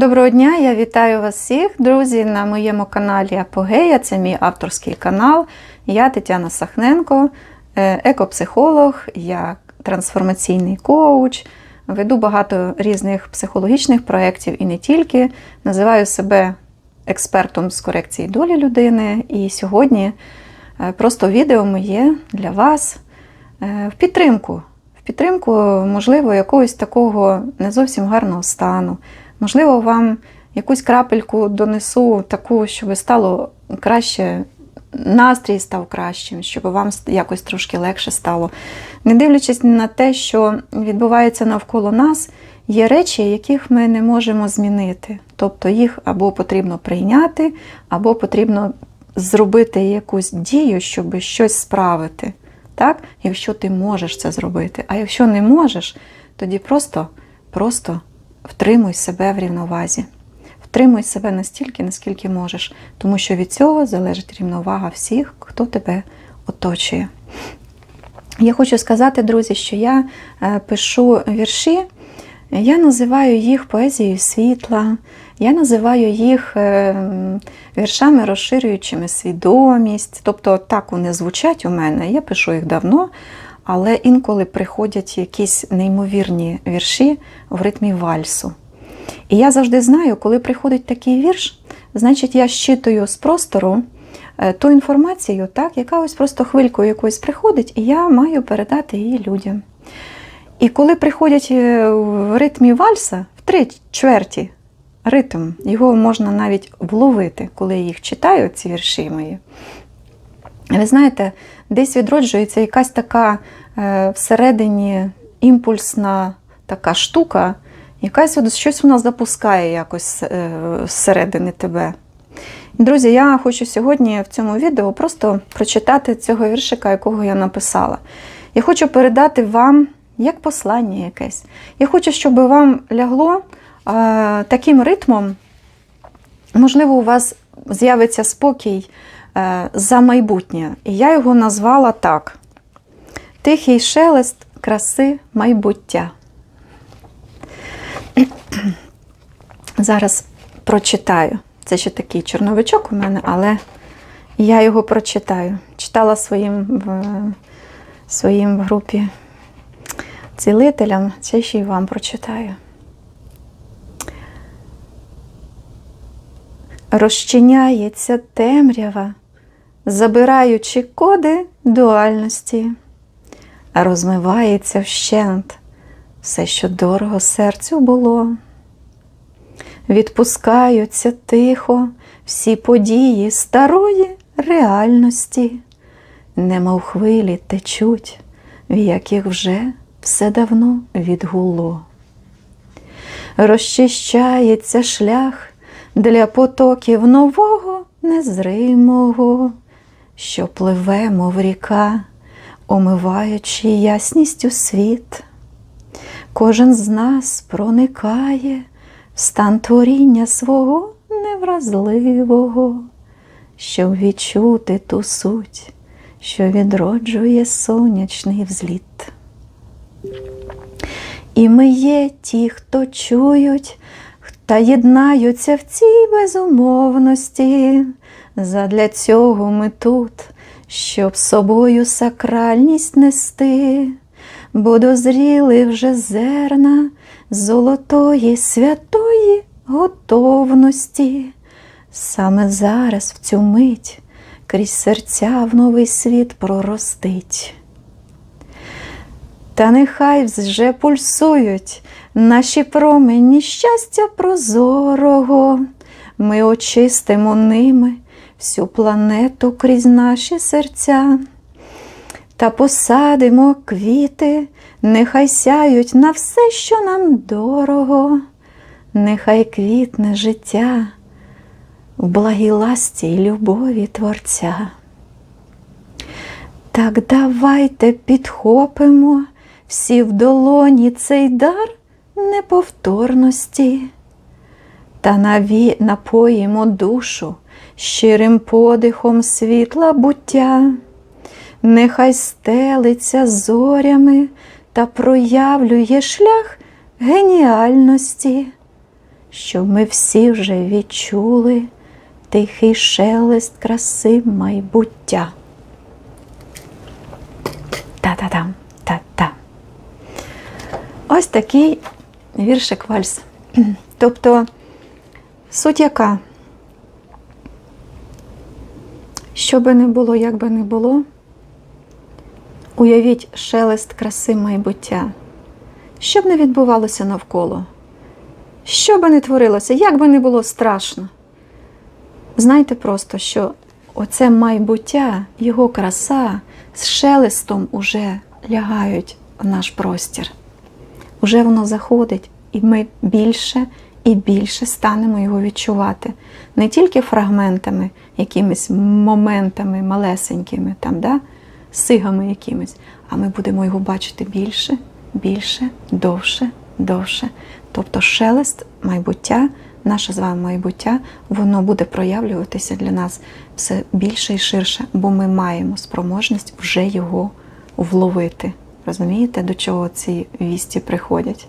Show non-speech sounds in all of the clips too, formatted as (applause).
Доброго дня, я вітаю вас всіх, друзі, на моєму каналі Апогея. Це мій авторський канал. Я Тетяна Сахненко, е, екопсихолог, я трансформаційний коуч. Веду багато різних психологічних проєктів і не тільки. Називаю себе експертом з корекції долі людини. І сьогодні е, просто відео моє для вас е, в підтримку. В підтримку, можливо, якогось такого не зовсім гарного стану. Можливо, вам якусь крапельку донесу таку, щоб стало краще, настрій став кращим, щоб вам якось трошки легше стало. Не дивлячись на те, що відбувається навколо нас, є речі, яких ми не можемо змінити. Тобто їх або потрібно прийняти, або потрібно зробити якусь дію, щоб щось справити. Так? Якщо ти можеш це зробити. А якщо не можеш, тоді просто, просто втримуй себе в рівновазі. Втримуй себе настільки, наскільки можеш, тому що від цього залежить рівновага всіх, хто тебе оточує. Я хочу сказати, друзі, що я е, пишу вірші, я називаю їх поезією світла, я називаю їх е, віршами, розширюючими свідомість. Тобто так вони звучать у мене. Я пишу їх давно, але інколи приходять якісь неймовірні вірші в ритмі вальсу. І я завжди знаю, коли приходить такий вірш, значить я щитую з простору е, ту інформацію, так, яка ось просто хвилькою якоюсь приходить, і я маю передати її людям. І коли приходять е, в ритмі вальса, в три чверті ритм, його можна навіть вловити, коли їх читаю, ці вірші мої. Ви знаєте, десь відроджується якась така е, всередині імпульсна така штука, якась от щось вона запускає якось е, зсередини тебе. Друзі, я хочу сьогодні в цьому відео просто прочитати цього віршика, якого я написала. Я хочу передати вам як послання якесь. Я хочу, щоб вам лягло е, таким ритмом, можливо, у вас з'явиться спокій е, за майбутнє. І я його назвала так: Тихий шелест краси майбуття. (clears throat) Зараз прочитаю. Це ще такий чорновичок у мене, але я його прочитаю. Читала своїм в, своїм групі цілителям, це ще й вам прочитаю. Розчиняється темрява, забираючи коди дуальності, розмивається вщент все, що дорого серцю було. Відпускаються тихо всі події старої реальності, немов хвилі течуть, в яких вже все давно відгуло. Розчищається шлях для потоків нового незримого, що пливе, мов ріка, омиваючи ясністю світ. Кожен з нас проникає в стан творіння свого невразливого, щоб відчути ту суть, що відроджує сонячний взліт. І ми є ті, хто чують та єднаються в цій безумовності. Задля цього ми тут, щоб собою сакральність нести, бо дозріли вже зерна золотої святої готовності. Саме зараз в цю мить крізь серця в новий світ проростить. Та нехай вже пульсують наші промені щастя прозорого, ми очистимо ними всю планету крізь наші серця. Та посадимо квіти, нехай сяють на все, що нам дорого, нехай квітне життя в благій ласті й любові Творця. Так давайте підхопимо всі в долоні цей дар неповторності, та наві напоїмо душу щирим подихом світла буття, нехай стелиться зорями та проявлює шлях геніальності, що ми всі вже відчули тихий шелест краси майбуття. Та-та-там, та-та. Ось такий віршик вальс. Тобто, суть яка? Що би не було, як би не було, уявіть шелест краси майбуття. Що б не відбувалося навколо, що би не творилося, як би не було страшно. Знайте просто, що оце майбуття, його краса з шелестом уже лягають в наш простір. Уже воно заходить, і ми більше і більше станемо його відчувати. Не тільки фрагментами, якимись моментами малесенькими, там, да? сигами якимись, а ми будемо його бачити більше, більше, довше, довше. Тобто шелест майбуття, наше з вами майбуття, воно буде проявлюватися для нас все більше і ширше, бо ми маємо спроможність вже його вловити. Розумієте, до чого ці вісті приходять?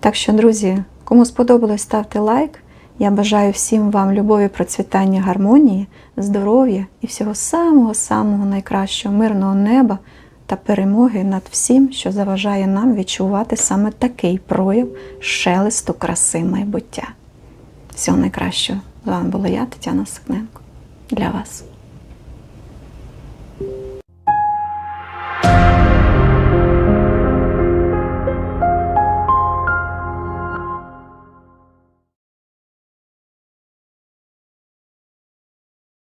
Так що, друзі, кому сподобалось, ставте лайк. Я бажаю всім вам любові, процвітання, гармонії, здоров'я і всього самого-самого найкращого, мирного неба та перемоги над всім, що заважає нам відчувати саме такий прояв шелесту краси майбуття. Всього найкращого. З вами була я, Тетяна Сикненко. Для вас.